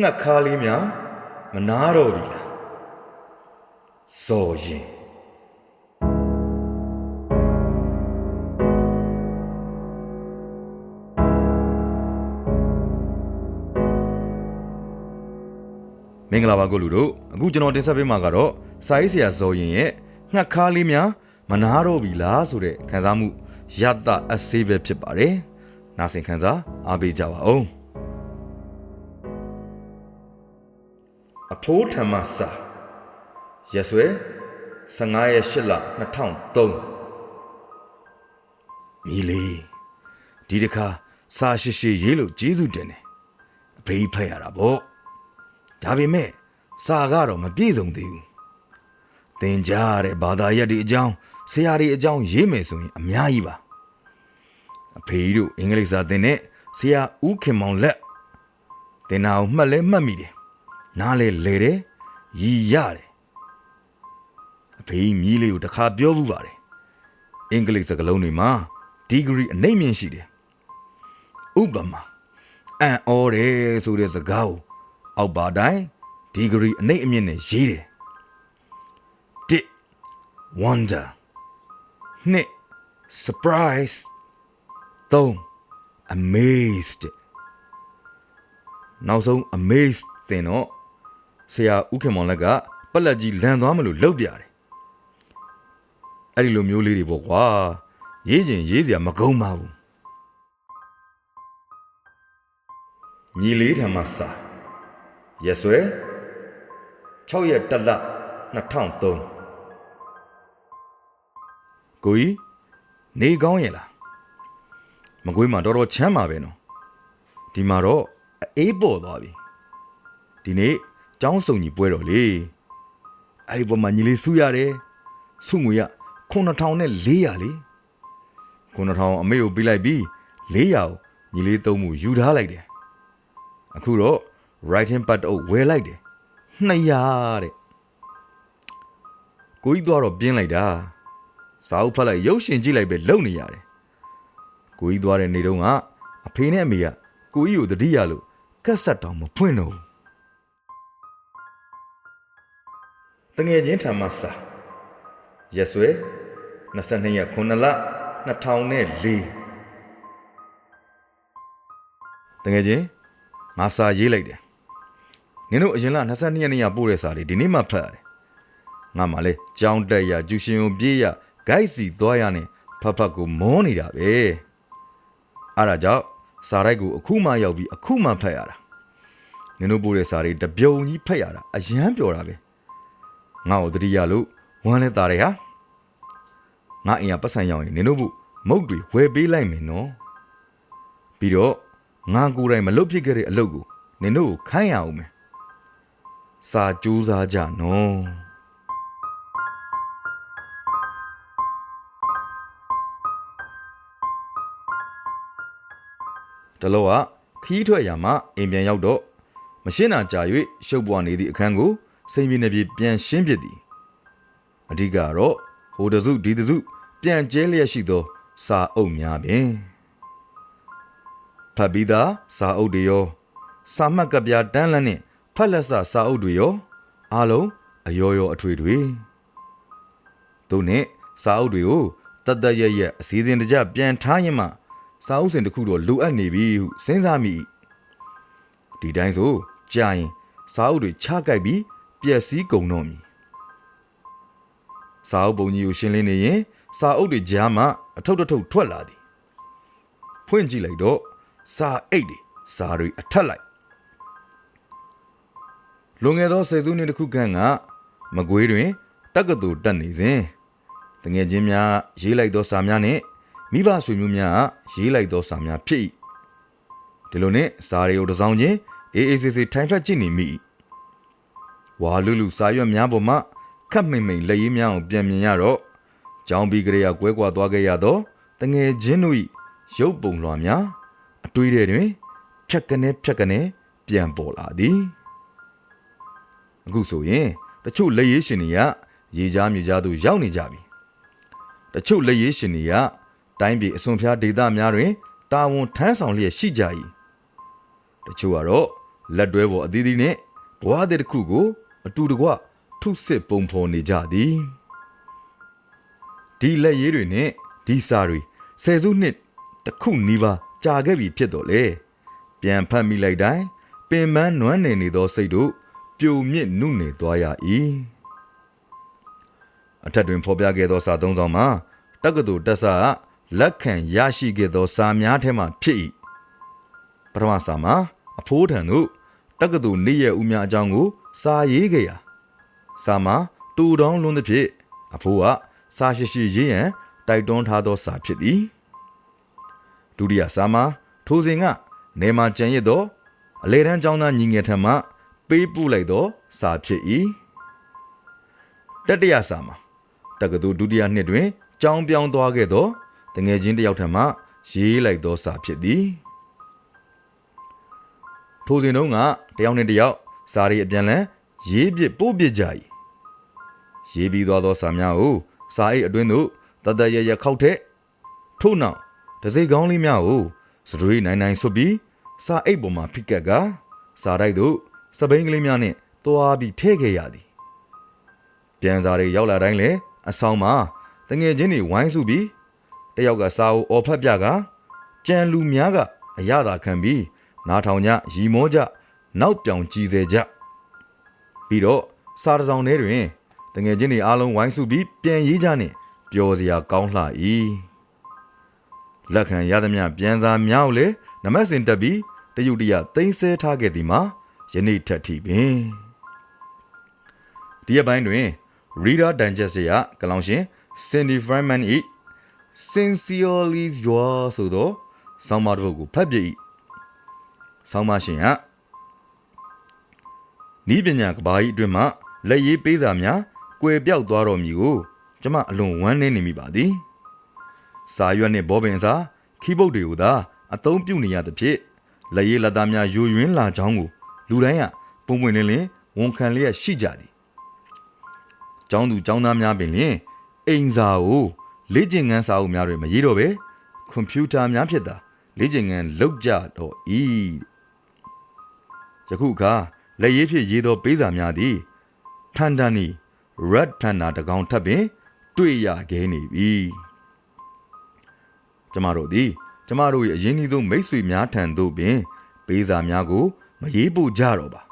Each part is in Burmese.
ငှက်ခါလေးများမနာတော့ပြီလားဇော်ရင်မင်္ဂလာပါကိုလူတို့အခုကျွန်တော်တင်ဆက်ပေးမှာကတော့စာရေးဆရာဇော်ရင်ရဲ့ငှက်ခါလေးများမနာတော့ပြီလားဆိုတဲ့ခန်းစားမှုရတအစေးပဲဖြစ်ပါတယ်။နားဆင်ခန်းစားအားပေးကြပါဦး။ အဖိုးထမစာရက်ဆွဲ15ရက်8လ2003မိလီဒီတခါစာရှိရှိရေးလို့ကျေးဇူးတင်တယ်အဖေးဖက်ရတာပေါ့ဒါပေမဲ့စာကတော့မပြည့်စုံသေးဘူးသင်ကြားရတဲ့ဘာသာရပ်တွေအကြောင်းဆရာတွေအကြောင်းရေးမယ်ဆိုရင်အများကြီးပါအဖေကြီးတို့အင်္ဂလိပ်စာသင်တဲ့ဆရာဦးခင်မောင်လက်သင်တာကိုမှတ်လဲမှတ်မိတယ် နားလဲလဲတယ်ရည်ရတယ်အဖေကြီးမြည်လေးကိုတစ်ခါပြောဘူးပါတယ်အင်္ဂလိပ်စကားလုံးတွေမှာဒီဂရီအနှိမ့်မြင့်ရှိတယ်ဥပမာအန်အော်တယ်ဆိုတဲ့စကားကိုအောက်ပါတိုင်းဒီဂရီအနှိမ့်အမြင့်နဲ့ရေးတယ်တစ် wonder နှစ် surprise သုံး amazed နောက်ဆုံး amazed သင်တော့ ဆရာဦးခင်မောင်လက်ကပက်လက်ကြီးလန်သွားမလို့လှုပ်ပြတယ်အဲ့ဒီလိုမျိုးလေးတွေပေါ့ကွာရေးခြင်းရေးစရာမကုန်းပါဘူးညီလေးထံမှာစာရက်စွဲ6ရက်တက်လ2003ကိုကြီးနေကောင်းရဲ့လားမကွေးမှာတော်တော်ချမ်းပါပဲနော်ဒီမှာတော့အေးပေါ်သွားပြီဒီနေ့ ចောင်းစုံကြီးပွဲတော်လေအဲ့ဒီပေါ်မှာညီလေးစုရတယ်စုငွေရ9400နဲ့400လေ9000အမေကိုပေးလိုက်ပြီး400ကိုညီလေးသုံးမှုယူထားလိုက်တယ်အခုတော့ writing pad အုပ်ဝယ်လိုက်တယ်200တဲ့ကိုကြီးသွားတော့ပြင်းလိုက်တာစာအုပ်ဖတ်လိုက်ရုပ်ရှင်ကြည့်လိုက်ပဲလုံနေရတယ်ကိုကြီးသွားတဲ့နေတုန်းကအဖေနဲ့အမေကကိုကြီးကိုတတိယလို့ကက်ဆက်တောင်မဖွင့်တော့ဘူး တငယ်ချင်းထံမှာစာရက်စွဲ22ရက်9လ2004တငယ်ချင်းငါစာရေးလိုက်တယ်နင်တို့အရင်လ22ရက်နေ့ရပို့တဲ့စာလေးဒီနေ့မှဖတ်ရတယ်ငါမှလည်းကြောင်းတက်ရကျူရှင်ုံပြေးရဂိုက်စီသွားရနဲ့ဖတ်ဖတ်ကိုမောနေတာပဲအဲ့ဒါကြောင့်စာရိုက်ကိုအခုမှရောက်ပြီးအခုမှဖတ်ရတာနင်တို့ပို့တဲ့စာတွေတပြုံကြီးဖတ်ရတာအယမ်းပျော်တာပဲ ငါ့ကိုတတိယလို့ဝမ်းလဲတာတယ်ဟာငါအိမ်ကပတ်စံရောက်ရင်နင်တို့ဘုမုတ်တွေဝယ်ပေးလိုက်မယ်နော်ပြီးတော့ငါကိုယ်တိုင်မလုပ်ဖြစ်ခဲ့တဲ့အလုပ်ကိုနင်တို့ကိုခိုင်းရအောင်မယ်စာကြိုးစားကြနော်တလောကခီးထွက်ရမှာအိမ်ပြန်ရောက်တော့မရှင်းတာကြာ၍ရှုပ်ပွားနေသည့်အခန်းကို စိန်ပြင်းနေပြီးပြန်ရှင်းပြသည်အဓိကတော့ဟိုတစုဒီတစုပြန်ကျဲလျက်ရှိသော စာအုပ်များပင်ဖတ်ပြီးသားစာအုပ်တွေရော စာမှတ်ကပြတန်းလန်းနဲ့ဖတ်လက်စစာအုပ်တွေရောအားလုံးအယောယောအထွေတွေသူနဲ့စာအုပ်တွေကိုတတ်တတ်ရရအစည်းအဝေးတကြပြန်ထားရင်မှစာအုပ်စဉ်တစ်ခုတော့လိုအပ်နေပြီဟုစဉ်းစားမိဒီတိုင်းဆိုကြာရင်စာအုပ်တွေချကိုက်ပြီး ပျက်စီးကုန်တော့မည်စာအုပ်ပုံကြီးကိုရှင်းလင်းနေရင်စာအုပ်တွေကြားမှအထုပ်တစ်ထုပ်ထွက်လာသည်ဖွင့်ကြည့်လိုက်တော့စာအိတ်တွေစာတွေအထက်လိုက်လွန်ခဲ့သောဆယ်စုနှစ်တစ်ခုခန့်ကမကွေးတွင်တက္ကသိုလ်တက်နေစဉ်တငယ်ချင်းများရေးလိုက်သောစာများနှင့်မိဘဆွေမျိုးများကရေးလိုက်သောစာများဖြစ်၏ဒီလိုနဲ့စာတွေကိုတစ်စောင်းချင်းအေးအေးဆေးဆေးထိုင်ဖက်ကြည့်နေမိ၏ ဝါလူလူစာရွက်များပေါ်မှခတ်မိန်မိန်လက်ရည်များအောင်ပြန်မြင်ရတော့ကြောင်းပြီးကြရကွဲကွာသွားခဲ့ရသောတငယ်ချင်းတို့၏ရုပ်ပုံလွှာများအတွေးထဲတွင် ဖြက်ကနေဖြက်ကနေပြန်ပေါ်လာသည်အခုဆိုရင်တချို့လက်ရည်ရှင်တွေကရေကြားမြေကြားသို့ရောက်နေကြပြီတချို့လက်ရည်ရှင်တွေကတိုင်းပြည်အစွန်ဖျားဒေသများတွင်တာဝန်ထမ်းဆောင်လျက်ရှိကြ၏တချို့ကတော့လက်တွဲပေါ်အသီးသီးနဲ့ဘဝတဲ့တစ်ခုကို အတူတကွထုစစ်ပုံဖော်နေကြသည်ဒီလက်ရည်တွေနဲ့ဒီစာတွေဆယ်စုနှစ်တစ်ခုနီးပါးကြာခဲ့ပြီဖြစ်တော့လေပြန်ဖတ်မိလိုက်တိုင်းပင်ပန်းနွမ်းနေနေသောစိတ်တို့ပြိုမြင့်နုနေသွားရ၏အထက်တွင်ဖော်ပြခဲ့သောစာသုံးဆောင်မှာတက္ကသိုလ်တက်ဆာကလက်ခံရရှိခဲ့သောစာများထဲမှဖြစ်၏ပထမစာမှာအဖိုးထံသို့တက္ကသိုလ်နေရဦးများအကြောင်းကို စာရေးခဲ့ရာစာမှာတူတောင်းလွန်းသဖြင့်အဖိုးကစာရှိရှိရေးရန်တိုက်တွန်းထားသောစာဖြစ်သည်ဒုတိယစာမှာထိုစဉ်ကနေမှာကြံရစ်သောအလေတန်းကျောင်းသားညီငယ်ထံမှပေးပို့လိုက်သောစာဖြစ်၏တတိယစာမှာတက္ကသိုလ်ဒုတိယနှစ်တွင်ကျောင်းပြောင်းသွားခဲ့သောတငယ်ချင်းတစ်ယောက်ထံမှရေးလိုက်သောစာဖြစ်သည်ထိုစဉ်တုန်းကတယောက်နဲ့တယောက် စာရီအပြန်လန်းရေးပစ်ပို့ပစ်ကြ၏ရေးပြီးသွားသောစာများကိုစာအိတ်အတွင်းသို့တတရရခောက်ထက်ထို့နောက်တစိကောင်းလေးများကိုစရွေးနိုင်နိုင်ဆွတ်ပြီးစာအိတ်ပေါ်မှာဖိကက်ကစာတိုက်သို့စပိန်ကလေးများနှင့်တွားပြီးထဲခဲ့ရသည်ပြန်စာတွေရောက်လာတိုင်းလေအဆောင်မှာတငယ်ချင်းတွေဝိုင်းစုပြီးတယောက်ကစာအုပ်အော်ဖတ်ပြကကြံလူများကအရသာခံပြီးနားထောင်ကြရီမောကြ နောက်ပြောင်ကြည်စေကြပြီးတော့စာတစ်စောင်ထဲတွင်တငယ်ချင်းတွေအားလုံးဝိုင်းစုပြီးပြန်ရေးကြနှင့်ပျော်စရာကောင်းလှ၏လက်ခံရသမျှပြန်စာများကိုလည်းနမတ်စင်တက်ပြီးတယုတ်တရသိမ်းဆဲထားခဲ့သည်မှာယနေ့ထက်ထိပင်ဒီအပိုင်းတွင် Reader Digest ရကလောင်ရှင် Cindy Freeman ၏ Sincerely Yours ဆိုသောဆောင်းပါးတစ်ပုဒ်ကိုဖတ်ပြ၏ဆောင်းပါးရှင်က ဤပညာကဘာကြီးအတွင်းမှလက်ရေးပေးစာများကွယ်ပြောက်သွားတော်မူကိုကျမအလွန်ဝမ်းနည်းနေမိပါသည်စာရွက်နှင့်ဘောပင်စာခီးပုတ်တွေကိုသာအသုံးပြုနေရသဖြင့်လက်ရေးလက်သားများယိုယွင်းလာကြောင်းကိုလူတိုင်းကပုံပွင့်လင်းလင်းဝန်ခံလျက်ရှိကြသည်ကျောင်းသူကျောင်းသားများပင်လျင်အိမ်စာကိုလေ့ကျင့်ခန်းစာအုပ်များတွင်မရေးတော့ပဲကွန်ပျူတာများဖြစ်တာလေ့ကျင့်ခန်းလုပ်ကြတော့ဤယခုအခါ လက်ရေးဖြင့်ရေးသောပေးစာများသည်ထန်တန်နီ red panda တကောင်ထပ်ပင် တွေ့ရခဲ့နေပြီကျမတို့သည်ကျမတို့၏အရင်အဆုံးမိတ်ဆွေများထံသို့ပင် ပေးစာများကို မရေးပို့ကြတော့ပါ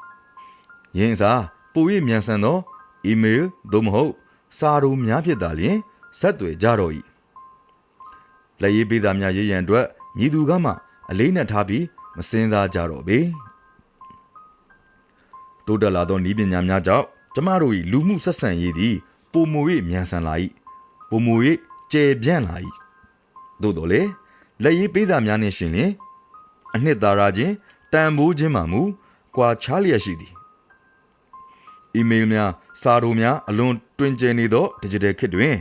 ယင်းစာပို၍မြန်ဆန်သောအီးမေးလ်သို့မဟုတ် စာရိုများဖြစ်တာလျှင်ဆက်သွယ်ကြတော့၏လက်ရေးပေးစာများရေးရန်အတွက်မြည်သူကမှ အလေးနဲ့ထားပြီးမစင်စားကြတော့ပေ တိုးတက်လာသောဤပညာများကြောင့်ကျမတို့၏လူမှုဆက်ဆံရေးသည်ပုံမူ၍မြန်ဆန်လာ၏ပုံမူ၍ကျယ်ပြန့်လာ၏သို့တော်လေလက်ရေးပေးစာများနှင့်ရှင်လျင်အနှစ်သာရခြင်းတန်ဖိုးခြင်းမှမူကွာခြားလျက်ရှိသည်အီးမေးလ်များစာရိုများအလွန်တွင်ကျယ်နေသော digital ခေတ်တွင်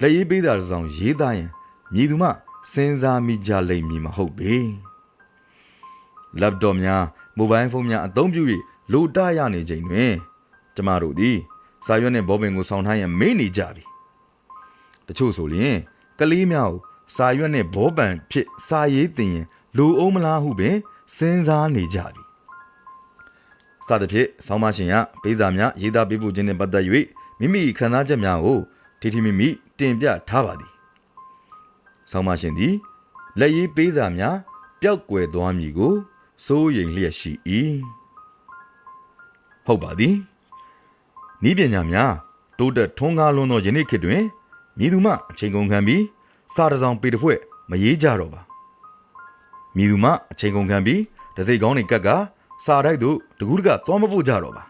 လက်ရေးပေးစာတစ်စောင်ရေးသားရင်မြည်သူမှစဉ်းစားမိကြလိမ့်မည်မဟုတ်ပေ။ laptop များ mobile phone များအသုံးပြု၍ လိုတရနေချိန်တွင်ကျမတို့သည်စာရွက်နှင့်ဘောပင်ကိုဆောင်းထားရန်မေ့နေကြပြီ။တချို့ဆိုလျင်ကလေးများကိုစာရွက်နှင့်ဘောပန်ဖြစ်စာရေးတင်ရင်လိုအောင်မလားဟုပင်စဉ်းစားနေကြပြီ။စသဖြင့်ဆောင်းမရှင်ကပေးစာများရေးသားပေးပို့ခြင်းနှင့်ပတ်သက်၍မိမိခံစားချက်များကိုထိထိမိမိတင်ပြထားပါသည်။ဆောင်းမရှင်သည်လက်ရေးပေးစာများပျောက်ကွယ်သွားမည်ကိုစိုးရိမ်လျက်ရှိ၏။ ဟုတ်ပါသည်။ဤပညာများတိုးတက်ထွန်းကားလွန်းသောယနေ့ခေတ်တွင်မြည်သူမှအချိန်ကုန်ခံပြီးစာတစ်စောင်ပေတစ်ဖွဲ့မရေးကြတော့ပါ။မြည်သူမှအချိန်ကုန်ခံပြီးတစိတ်ကောင်းတွေကက်ကစာတိုက်သို့တကူးတကသွားမပို့ကြတော့ပါ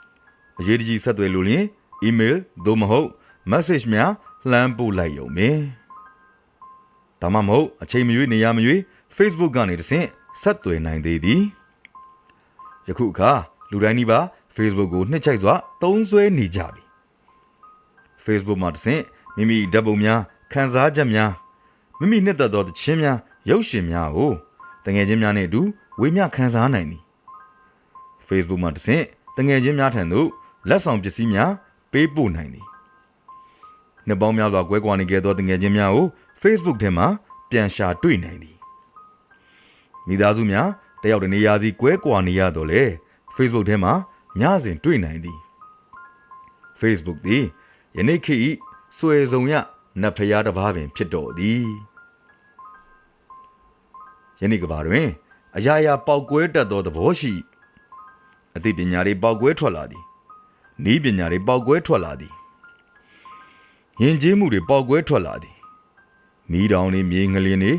။အရေးတကြီးဆက်သွယ်လို့လျင် email သို့မဟုတ် message များလှမ်းပို့လိုက်ရုံပဲ။ဒါမှမဟုတ်အချိန်မရွေးနေရမရွေး Facebook ကနေတဆင့်ဆက်သွယ်နိုင်သေးသည်။ယခုအခါ လူတိုင်းဒီပါ Facebook ကိုနှစ်ချိုက်စွာသုံးစွဲနေကြပြီ Facebook မှာတဆင့်မိမိဓာတ်ပုံများခန်းစားချက်များမိမိနှစ်သက်သောသချင်းများရုပ်ရှင်များကိုတငယ်ချင်းများနှင့်အတူဝေမျှခန်းစားနိုင်သည် Facebook မှာတဆင့်တငယ်ချင်းများထံသို့လက်ဆောင်ပစ္စည်းများပေးပို့နိုင်သည်နှစ်ပေါင်းများစွာကွဲကွာနေခဲ့သောတငယ်ချင်းများကို Facebook ထဲမှာပြန်ရှာတွေ့နိုင်သည်မိသားစုများတယောက်တနေရာစီကွဲကွာနေရတော့လေ Facebook ထဲမှာညစဉ်တွေ့နိုင်သည် Facebook သည်ယနေ့ခေတ်၏စွဲစုံရနတ်ဖျားတစ်ပါးပင် ဖြစ်တော်သည်ယနေ့ကဘာတွင် အရာရာပေါက်ကွဲတတ်သောသဘောရှိအသိပညာတွေပေါက်ကွဲထွက်လာသည်ဤပညာတွေပေါက်ကွဲထွက်လာသည်ယဉ်ကျေးမှုတွေပေါက်ကွဲထွက်လာသည်မီးတောင်တွေမြေငလျင်တွေ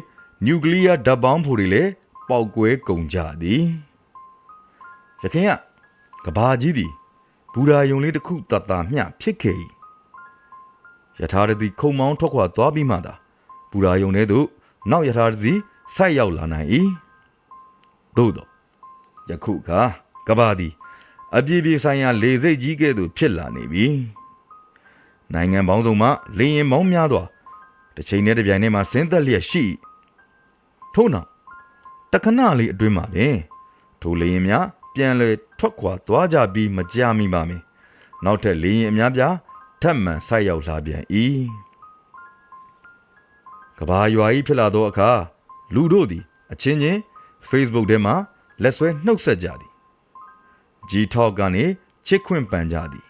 နျူကလ িয়ার ဓာတ်ပေါင်းဖိုတွေလည်းပေါက်ကွဲကုန်ကြသည် ရခင်ကကဘာကြီးသည်ဘူရာယုံလေးတစ်ခုတတ်တာမျှဖြစ်ခဲ့၏ယထာရသည်ခုံမောင်းထွက်ခွာသွားပြီးမှသာဘူရာယုံထဲသို့နောက်ယထာရစီဆိုက်ရောက်လာနိုင်၏သို့သောယခုကကဘာသည်အပြည့်ပြည့်ဆိုင်ရာလေစိတ်ကြီးကဲ့သို့ဖြစ်လာနေပြီနိုင်ငံပေါင်းစုံမှလေရင်မောင်းများစွာတစ်ချိန်နဲ့တစ်ပြိုင်တည်းမှာဆင်းသက်လျက်ရှိ၏ထို့နောက်တခဏလေးအတွင်းမှာပင်ထိုလေရင်များ ပြန်လေထွက်ခွာသွားကြပြီးမကြမီပါမင်းနောက်ထပ်လေရင်အများပြားထပ်မံဆိုက်ရောက်လာပြန်၏ကဘာရွာကြီးဖြစ်လာသောအခါလူတို့သည် အချင်းချင်း Facebook ထဲမှာလက်ဆွဲနှုတ်ဆက်ကြသည် G-Talk ကနေချစ်ခွင့်ပန်ကြသည်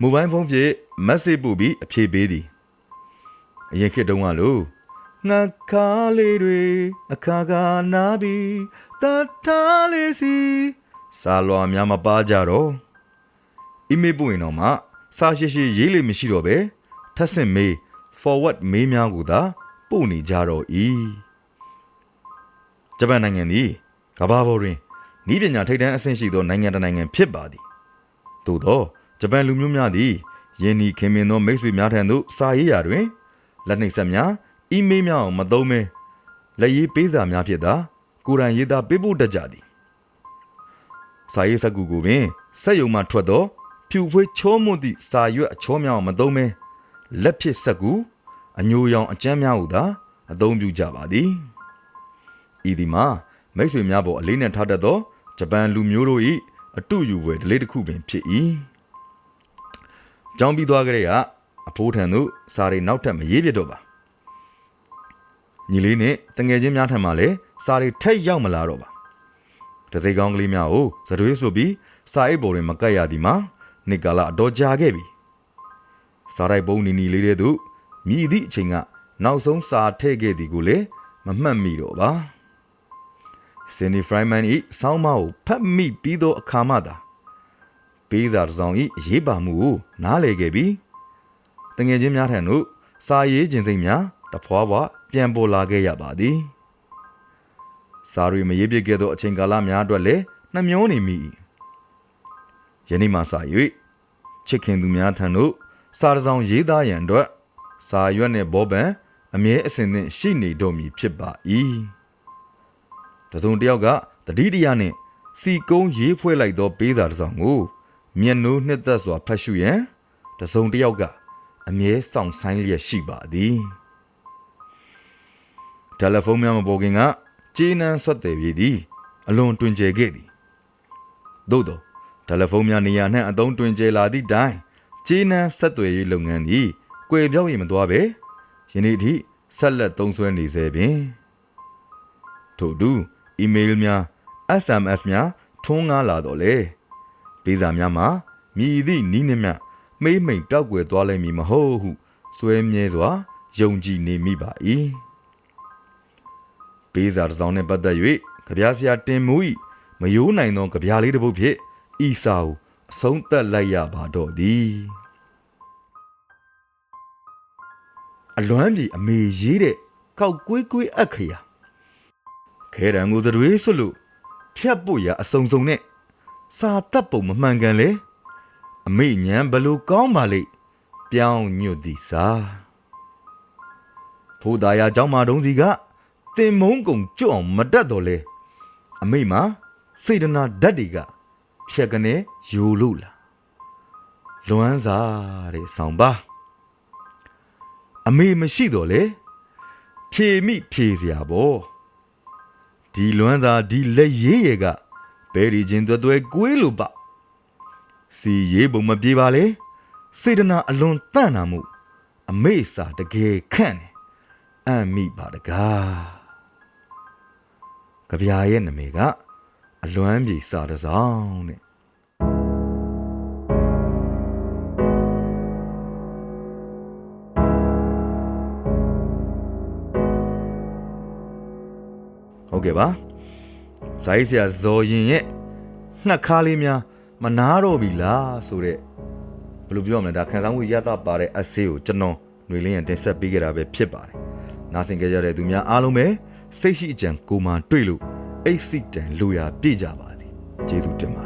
မိုဘိုင်းဖုန်းဖြင့် message ပို့ပြီးအဖြေပေးသည်အရင်ခေတ်တုန်းကလို့ငါခါလေးတွေအခါကနာပြီး တတ်ထားလေးစီစာလွာများမပါကြတော့အီးမေးလ်ပို့ရင်တော့မှစာရှိရှိရေးလို့မရှိတော့ပဲထပ်ဆင့်မေး forward မေးများကိုသာပို့နေကြတော့၏ဂျပန်နိုင်ငံသည်ကမ္ဘာပေါ်တွင်ဤပညာထိပ်တန်းအဆင့်ရှိသောနိုင်ငံတစ်နိုင်ငံဖြစ်ပါသည်သို့သောဂျပန်လူမျိုးများသည်ယင်းဤခင်မင်သောမိတ်ဆွေများထံသို့စာရေးရာတွင်လက်နှိပ်ဆက်များအီးမေးလ်များအောင်မသုံးဘဲလက်ရေးပေးစာများဖြစ်သာ ကိုယ်တိုင်ရေးသားပေးပို့တတ်ကြသည်စာရေးစက်ကူကိုပင်စက်ယုံမှထွက်သောဖြူဖွေးချောမွတ်သည့်စာရွက်အချောများအောင်မသုံးဘဲလက်ဖြစ်စက်ကူအညိုရောင်အကျမ်းများဟုသာအသုံးပြုကြပါသည်ဤဒီမှာမိတ်ဆွေများပေါ်အလေးနဲ့ထားတတ်သောဂျပန်လူမျိုးတို့၏အတူယူပွဲဒလေးတစ်ခုပင်ဖြစ်၏ကြောင်းပြီးသွားကြတဲ့ကအဖိုးထံသို့စာရီနောက်ထပ်မရေးပြတော့ပါ ညီလေးနဲ့တငယ်ချင်းများထံမှလည်းစာရီထက်ရောက်မလာတော့ပါတစိကောင်းကလေးများကိုသတွေးဆိုပြီးစာအိတ်ပေါ်တွင်မကတ်ရသည်မှာနေကာလအတော်ကြာခဲ့ပြီစာရိုက်ပုံနီနီလေးတဲ့သူမြည်သည့်အချိန်ကနောက်ဆုံးစာထည့်ခဲ့သည်ကိုလည်းမမှတ်မိတော့ပါစင်နီဖရိုင်မန်၏ဆောင်းမကိုဖတ်မိပြီးသောအခါမှသာပေးစာတစ်စောင်၏အရေးပါမှုကိုနားလည်ခဲ့ပြီးတငယ်ချင်းများထံသို့စာရေးခြင်းစိတ်များတဖွာဖွာ ပြန်ပေါ်လာခဲ့ရပါသည်စာရီမရေးပြခဲ့သောအချိန်ကာလများအတွက်လည်းနှမျောနေမိ၏ယနေ့မှစာ၍ချစ်ခင်သူများထံသို့စာတစ်စောင်ရေးသားရန်အတွက်စာရွက်နှင့်ဘောပန်အမြဲအစဉ်သင့်ရှိနေတော့မည်ဖြစ်ပါ၏တစုံတစ်ယောက်ကတတိတရနှင့်စီကုန်းရေးဖွဲ့လိုက်သောပေးစာတစ်စောင်ကိုမျက်နှိုးနှစ်သက်စွာဖတ်ရှုရန်တစုံတစ်ယောက်ကအမြဲစောင့်ဆိုင်လျက်ရှိပါသည် တယ်လီဖုန်းများမပေါ်ခင်ကကျေးနန်းဆက်တယ်ရည်သည်အလွန်တွင်ကျယ်ခဲ့သည်သို့သောတယ်လီဖုန်းများနေရာနှင့်အသုံးတွင်ကျယ်လာသည့်တိုင်ကျေးနန်းဆက်သွယ်ရေးလုပ်ငန်းသည်ကွယ်ပြောင်းရင်မသွားပဲယနေ့အထိဆက်လက်သုံးစွဲနေစေပင်ထို့အတူအီးမေးလ်များ SMS များထွန်းကားလာတော့လေပေးစာများမှာမြည်သည့်နီးနှမြမိမ့်မိန်တောက်ွယ်သွားလိမ့်မည်မဟုတ်ဟုစွဲမြဲစွာယုံကြည်နေမိပါ၏ ပေးစာတစ်စောင်းနှင့်ပတ်သက်၍ကြပြားဆရာတင်မူ၏မယိုးနိုင်သောကြပြားလေးတစ်ပုဒ်ဖြင့်ဤစာကိုအဆုံးသတ်လိုက်ရပါတော့သည်အလွမ်းပြေအမေရေးတဲ့ကောက်ကွေးကွေးအခရာခဲတံကိုသတွေးဆွလို့ဖြတ်ဖို့ရအစုံစုံနဲ့စာတပ်ပုံမမှန်ကန်လေအမေညံဘလို့ကောင်းပါလိမ့်ပြောင်းညွတ်သည်စာဖိုးသားရเจ้าမတုံးစီက တင်မုံကုန်ကြွအောင်မတတ်တော့လဲအမိမှာစေတနာဓာတ်တွေကဖြက်ကနေယိုလို့လာလွမ်းစာတဲ့ဆောင်းပါအမေမရှိတော့လေဖြေမိဖြေစရာပေါ့ဒီလွမ်းစာဒီလက်ရေးရကဘယ်ဒီချင်းသွဲသွဲကွေးလို့ပါစီရေးပုံမပြေပါလေစေတနာအလွန်တန့်တာမှု အမေစာတကယ်ခန့်တယ်အံ့မိပါတကား ကြပြာရဲ့နာမည်ကအလွမ်းပြေစာတစ်စောင်းတဲ့ဟုတ်ကဲ့ပါဇိုင်းဆရာဇော်ရင်ရဲ့ငှက်ခါလေးများမနာတော့ပြီလားဆိုတဲ့ဘယ်လိုပြောရမလဲဒါခန်းဆောင်မှုရတာပါတဲ့အဆေးကိုကျွန်တော်ຫນွေလင်းရန်တင်ဆက်ပေးခဲ့တာပဲဖြစ်ပါတယ်နားဆင်ကြကြတဲ့သူများအားလုံးပဲ စိတ်ရှိအကြံကိုမှတွေ့လို့အိတ်စိတံလူရာပြည့်ကြပါသည်ကျေးဇူးတင်ပါတယ်